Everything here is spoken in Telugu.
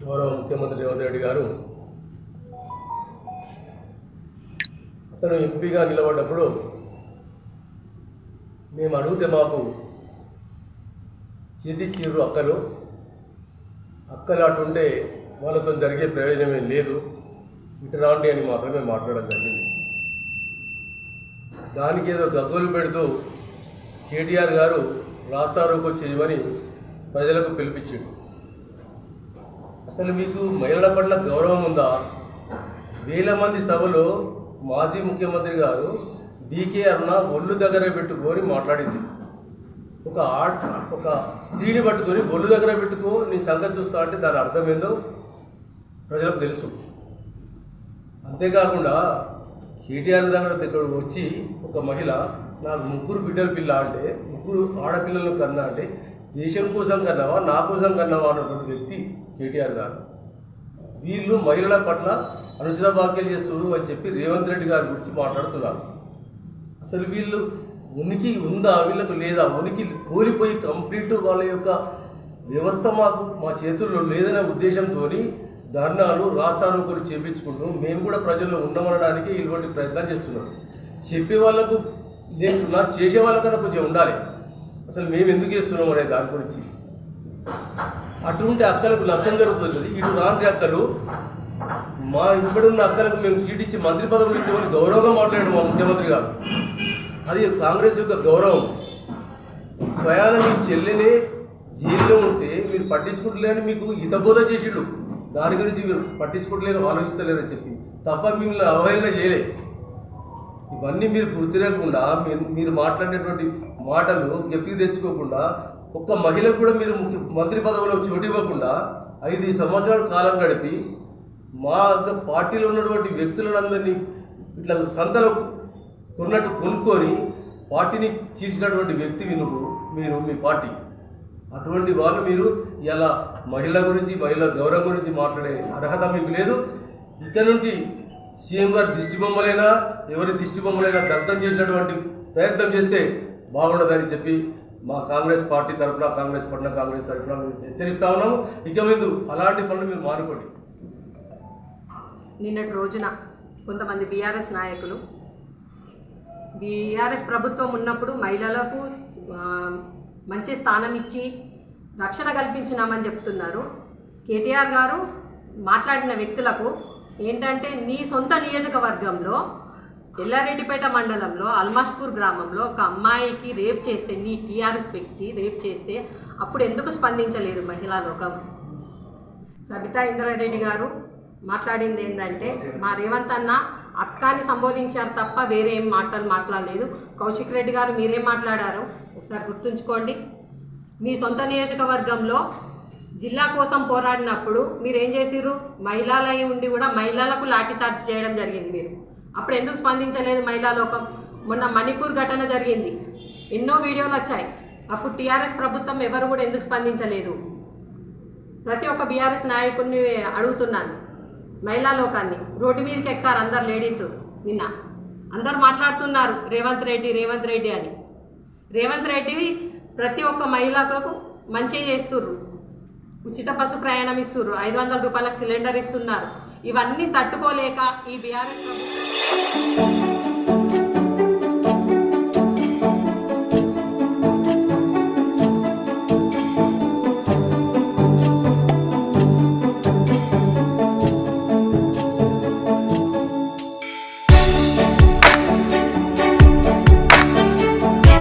గౌరవ ముఖ్యమంత్రి రేవంత్ రెడ్డి గారు అతను ఎంపీగా నిలబడ్డప్పుడు మేము అడిగితే మాకు చేతిచ్చీరు అక్కలు అక్కలు. అటుంటే వాళ్ళతో జరిగే ప్రయోజనం లేదు. ఇటురాండి అని మాత్రమే మాట్లాడడం జరిగింది. దానికి ఏదో గగ్గోలు పెడుతూ కేటీఆర్ గారు రాస్తారోకో చేయమని ప్రజలకు పిలిపించాడు. అసలు మీకు మహిళల పట్ల గౌరవం ఉందా? వేల మంది సభలో మాజీ ముఖ్యమంత్రి గారు బీకే అరుణ ఒళ్ళు దగ్గర పెట్టుకొని మాట్లాడింది. ఒక ఆడ ఒక స్త్రీని పట్టుకొని ఒళ్ళు దగ్గర పెట్టుకో నీ సంగతి చూస్తా అంటే దాని అర్థం ఏందో ప్రజలకు తెలుసు. అంతేకాకుండా కేటీఆర్ దగ్గర దగ్గర వచ్చి ఒక మహిళ నాకు ముగ్గురు బిడ్డల పిల్ల అంటే ముగ్గురు ఆడపిల్లలు కన్నా అంటే దేశం కోసం కన్నావా? నా కోసం కన్నావా? అన్నటువంటి వ్యక్తి కేటీఆర్ గారు. వీళ్ళు మహిళల పట్ల అనుచిత వ్యాఖ్యలు చేస్తున్నారు అని చెప్పి రేవంత్ రెడ్డి గారి గురించి మాట్లాడుతున్నారు. అసలు వీళ్ళు ఉనికి ఉందా? వీళ్ళకు లేదా? ఉనికి కోల్పోయి కంప్లీట్ వాళ్ళ యొక్క వ్యవస్థ మాకు మా చేతుల్లో లేదనే ఉద్దేశంతో ధర్నాలు రాస్తారోకులు చేపించుకుంటూ మేము కూడా ప్రజల్లో ఉండమనడానికి ఇటువంటి ప్రయత్నం చేస్తున్నారు. చెప్పే వాళ్ళకు లేకున్నా చేసే వాళ్ళకన్నా కొంచెం ఉండాలి. అసలు మేము ఎందుకు చేస్తున్నాం అనే దాని గురించి. అటువంటి అక్కలకు నష్టం జరుగుతుంది ఇటు రాంటి అక్కలు. మా ఇక్కడున్న అక్కలకు మేము సీట్ ఇచ్చి మంత్రి పదవులు ఇచ్చేవాళ్ళు గౌరవంగా మాట్లాడాడు మా ముఖ్యమంత్రి గారు. అది కాంగ్రెస్ యొక్క గౌరవం. స్వయాన మీ చెల్లెలే జైల్లో ఉంటే మీరు పట్టించుకుంటలేని మీకు హితబోధ చేసిండు దాని గురించి మీరు పట్టించుకుంటలేరు ఆలోచిస్తలేరని చెప్పి. తప్ప మిమ్మల్ని అవహేళన చేయలేదు ఇవన్నీ మీరు గుర్తిరగకుండా మీరు మీరు మాట్లాడేటువంటి మాటలు గెప్తికి తెచ్చుకోకుండా ఒక్క మహిళకు కూడా మీరు ముఖ్య మంత్రి పదవిలో చోటు ఇవ్వకుండా ఐదు సంవత్సరాల కాలం గడిపి మా యొక్క పార్టీలో ఉన్నటువంటి వ్యక్తులందరినీ ఇట్లా సంతలో కొన్నట్టు కొనుక్కొని పార్టీని చీల్చినటువంటి వ్యక్తి నువ్వు మీరు మీ పార్టీ. అటువంటి వాళ్ళు మీరు ఇలా మహిళల గురించి మహిళల గౌరవం గురించి మాట్లాడే అర్హత మీకు లేదు. ఇక నుండి సీఎం గారు దిష్టి బొమ్మలైనా ఎవరి దిష్టి బొమ్మలైనా దర్థం చేసినటువంటి ప్రయత్నం చేస్తే బాగుండదని చెప్పి మా కాంగ్రెస్ పార్టీ తరఫున కాంగ్రెస్ పట్ల కాంగ్రెస్ తరఫున హెచ్చరిస్తా ఉన్నాము. ఇక మీద అలాంటి పనులు మీరు మానుకోండి. నిన్నటి రోజున కొంతమంది బీఆర్ఎస్ నాయకులు బీఆర్ఎస్ ప్రభుత్వం ఉన్నప్పుడు మహిళలకు మంచి స్థానం ఇచ్చి రక్షణ కల్పించినామని చెప్తున్నారు. కేటీఆర్ గారు మాట్లాడిన వ్యక్తులకు ఏంటంటే నీ సొంత నియోజకవర్గంలో ఎల్లారెడ్డిపేట మండలంలో అల్మాస్పూర్ గ్రామంలో ఒక అమ్మాయికి రేప్ చేస్తే నీ టీఆర్ఎస్ వ్యక్తి రేప్ చేస్తే అప్పుడు ఎందుకు స్పందించలేదు మహిళా లోకం? సబితా ఇంద్రారెడ్డి గారు మాట్లాడింది ఏంటంటే మా రేవంత్ అన్న అక్కాని సంబోధించారు తప్ప వేరే ఏం మాటలు మాట్లాడలేదు. కౌశిక్ రెడ్డి గారు మీరేం మాట్లాడారు? ఒకసారి గుర్తుంచుకోండి. మీ సొంత నియోజకవర్గంలో జిల్లా కోసం పోరాడినప్పుడు మీరు ఏం చేసిర్రు? మహిళలై ఉండి కూడా మహిళలకు లాఠీచార్జ్ చేయడం జరిగింది మీరు. అప్పుడు ఎందుకు స్పందించలేదు మహిళా లోకం? మొన్న మణిపూర్ ఘటన జరిగింది. ఎన్నో వీడియోలు వచ్చాయి. అప్పుడు టీఆర్ఎస్ ప్రభుత్వం ఎవరు కూడా ఎందుకు స్పందించలేదు? ప్రతి ఒక్క బీఆర్ఎస్ నాయకుడిని అడుగుతున్నాను. మహిళా లోకాన్ని. రోడ్డు మీదకి ఎక్కారు అందరు లేడీస్. నిన్న అందరు మాట్లాడుతున్నారు రేవంత్ రెడ్డి రేవంత్ రెడ్డి అని. రేవంత్ రెడ్డి ప్రతి ఒక్క మహిళలకు మంచి చేస్తుర్రు. ఉచిత బస్సు ప్రయాణం ఇస్తుర్రు. ఐదు వందల రూపాయలకు సిలిండర్ ఇస్తున్నారు. ఇవన్నీ తట్టుకోలేక ఈ బీఆర్ఎస్ ప్రభుత్వం